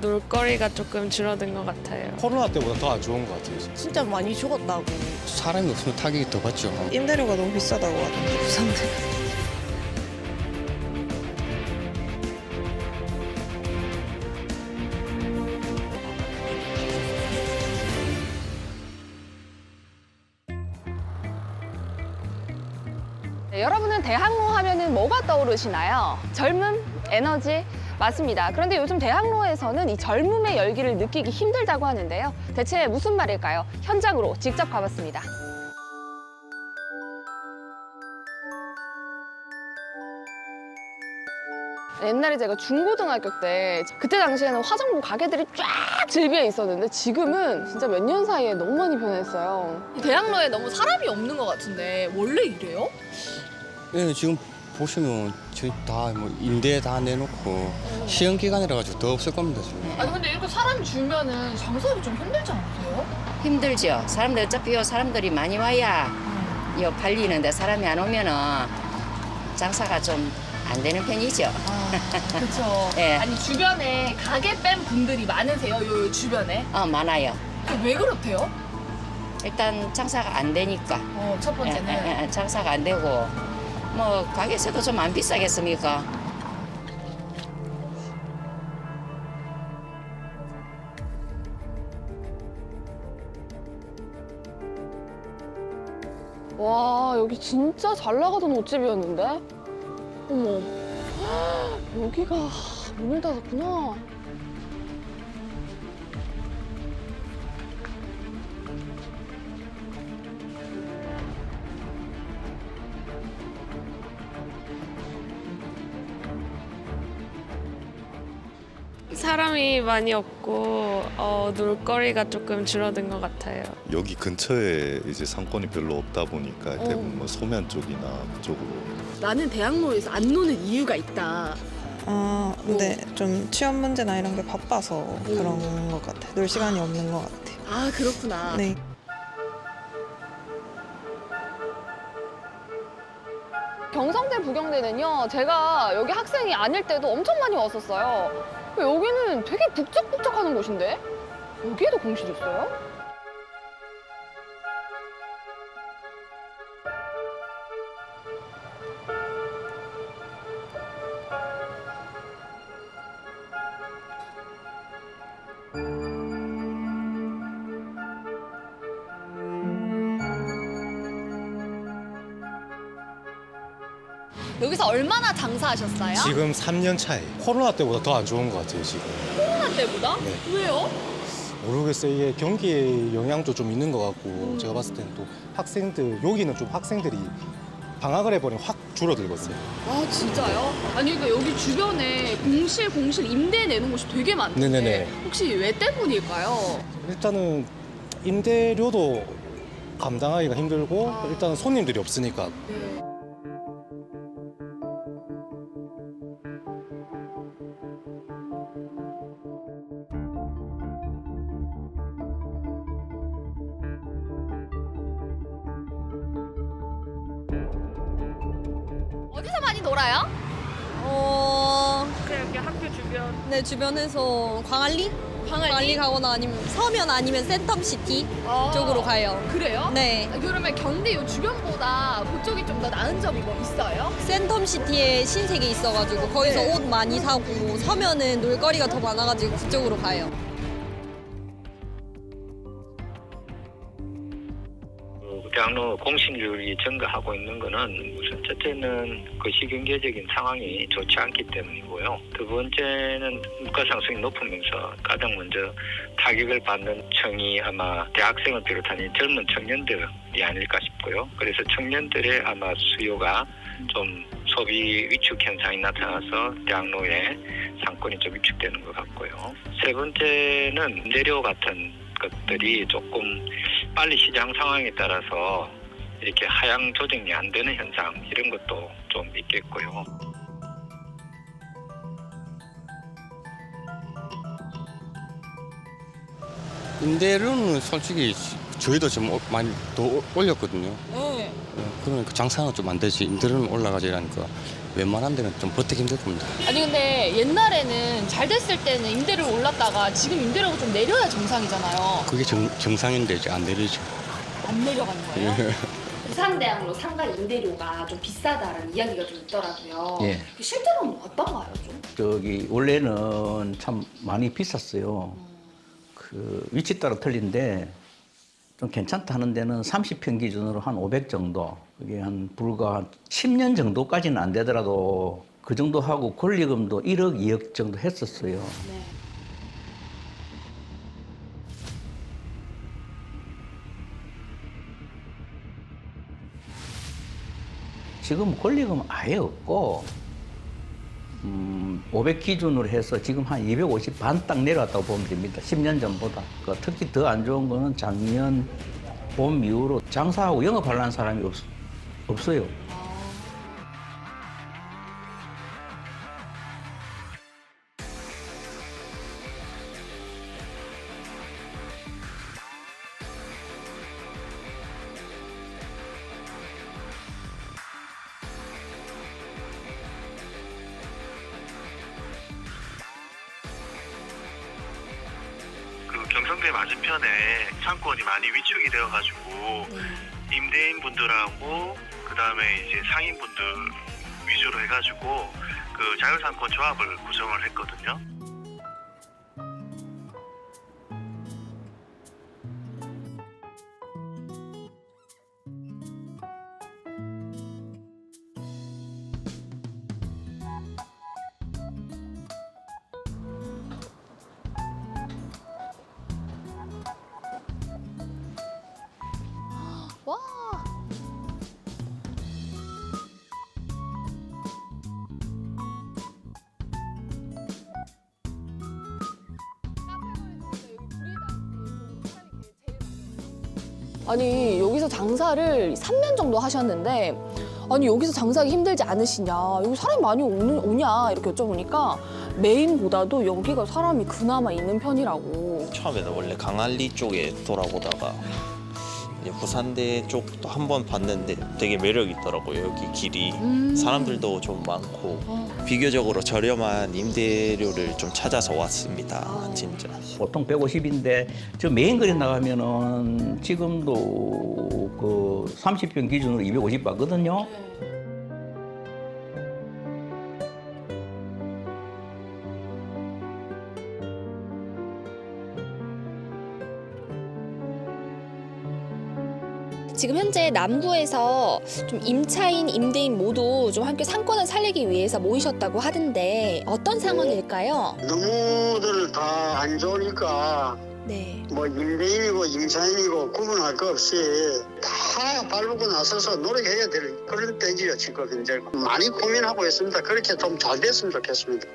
놀거리가 조금 줄어든 것 같아요. 코로나 때보다 더 안 좋은 것 같아요. 진짜. 많이 죽었다고. 사람이 없으면 타격이 더 받죠. 임대료가 너무 비싸다고 하던데 부산들. 네, 여러분은 대학로 하면은 뭐가 떠오르시나요? 젊음, 에너지, 맞습니다. 그런데 요즘 대학로에서는 이 젊음의 열기를 느끼기 힘들다고 하는데요. 대체 무슨 말일까요? 현장으로 직접 가봤습니다. 옛날에 제가 중고등학교 때 그때 당시에는 화장품 가게들이 쫙 즐비해 있었는데 지금은 진짜 몇 년 사이에 너무 많이 변했어요. 대학로에 너무 사람이 없는 것 같은데 원래 이래요? 예, 지금 보시면 저희 다뭐 임대 다 내놓고 시험 기간이라 가지고 더 없을 겁니다 지금. 아니 근데 이렇게 사람이 줄면은 장사하기 좀 힘들지 않으세요? 힘들죠. 사람들 어차피 요 사람들이 많이 와야 요 팔리는데 사람이 안 오면은 장사가 좀 안 되는 편이죠. 그렇죠. 예. 아니 주변에 가게 뺀 분들이 많으세요? 요 주변에? 어 많아요. 왜 그렇대요? 일단 장사가 안 되니까. 어, 첫 예, 번째는 예, 예, 장사가 안 되고 뭐 가게에서도 좀 안 비싸겠습니까? 와 여기 진짜 잘 나가던 옷집이었는데? 어머. 여기가 문을 닫았구나 사람이 많이 없고 어, 놀거리가 조금 줄어든 것 같아요. 여기 근처에 이제 상권이 별로 없다 보니까 대부분 뭐 소면 쪽이나 그쪽으로 나는 대학로에서 안 노는 이유가 있다. 아 근데 좀 취업 문제나 이런 게 바빠서 그런 것 같아. 놀 시간이 없는 것 같아. 아 그렇구나. 네. 경성대 부경대는요 제가 여기 학생이 아닐 때도 엄청 많이 왔었어요 여기는 되게 북적북적하는 곳인데 여기에도 공실 있어요? 여기서 얼마나 장사하셨어요? 지금 3년 차에 코로나 때보다 더 안 좋은 것 같아요. 지금. 코로나 때보다? 네. 왜요? 모르겠어요. 이게 경기에 영향도 좀 있는 것 같고 제가 봤을 때는 또 학생들 여기는 좀 학생들이 방학을 해버리면 확 줄어들었어요. 아 진짜요? 아니 그러니까 여기 주변에 공실 공실 임대 내놓은 곳이 되게 많은데 네네네. 혹시 왜 때문일까요? 일단은 임대료도 감당하기가 힘들고 아. 일단은 손님들이 없으니까 네. 어디서 많이 놀아요? 어, 그 여기 학교 주변 내 주변에서 광안리? 광안리 가거나 아니면 서면 아니면 센텀시티 아, 쪽으로 가요. 그래요? 네. 아, 그러면 경대 요 주변보다 그쪽이 좀 더 나은 점이 뭐 있어요? 센텀시티에 신세계 있어가지고 거기서 네. 옷 많이 사고 서면은 놀거리가 더 많아가지고 그쪽으로 가요. 대학로 공실률이 증가하고 있는 거는 우선 첫째는 거시 경제적인 상황이 좋지 않기 때문이고요. 두 번째는 물가 상승이 높으면서 가장 먼저 타격을 받는 층이 아마 대학생을 비롯한 이 젊은 청년들이 아닐까 싶고요. 그래서 청년들의 아마 수요가 좀 소비 위축 현상이 나타나서 대학로의 상권이 좀 위축되는 것 같고요. 세 번째는 내료 같은 것들이 조금 빨리 시장 상황에 따라서 이렇게 하향 조정이 안 되는 현상 이런 것도 좀 있겠고요. 임대료는 솔직히 저희도 좀 많이 더 올렸거든요. 네. 어, 그러니까 장사는 좀 안 되지 임대료는 올라가지 이러니까 웬만한 데는 좀 버티기 힘들 겁니다. 아니 근데 옛날에는 잘 됐을 때는 임대료 올랐다가 지금 임대료가 좀 내려야 정상이잖아요. 그게 정, 정상인데 이제 안 내리죠. 안 내려가는 거예요? 예. 부산대학로 상가 임대료가 좀 비싸다라는 이야기가 좀 있더라고요. 예. 실제로는 어떤가요, 좀? 저기 원래는 참 많이 비쌌어요. 그 위치 따라 틀린데 좀 괜찮다 하는 데는 30평 기준으로 한 500 정도. 그게 한 불과 한 10년 정도까지는 안 되더라도 그 정도 하고 권리금도 1억, 2억 정도 했었어요. 네. 지금 권리금 아예 없고 음, 500 기준으로 해서 지금 한 250 반 딱 내려왔다고 보면 됩니다. 10년 전보다. 그 특히 더 안 좋은 거는 작년 봄 이후로 장사하고 영업하려는 사람이 없, 없어요. 경성대 맞은편에 상권이 많이 위축이 되어가지고 임대인 분들하고 그 다음에 이제 상인분들 위주로 해가지고 그 자율상권 조합을 구성을 했거든요. 와. 아니 여기서 장사를 3년 정도 하셨는데 아니 여기서 장사하기 힘들지 않으시냐? 여기 사람이 많이 오는, 오냐? 이렇게 여쭤보니까 메인보다도 여기가 사람이 그나마 있는 편이라고. 처음에는 원래 강안리 쪽에 돌아보다가 부산대 쪽도 한 번 봤는데 되게 매력 있더라고요. 여기 길이 음. 사람들도 좀 많고 비교적으로 저렴한 임대료를 좀 찾아서 왔습니다. 진짜. 보통 150인데 저 메인 거리 나가면은 지금도 그 30평 기준으로 250 받거든요. 지금 현재 남구에서 좀 임차인, 임대인 모두 좀 함께 상권을 살리기 위해서 모이셨다고 하던데 어떤 상황일까요? 너무들 다 안 좋으니까 네. 뭐 임대인이고 임차인이고 구분할 거 없이 다 바르고 나서서 노력해야 될 그런 때지요 지금 현재 많이 고민하고 있습니다. 그렇게 좀 잘 됐으면 좋겠습니다.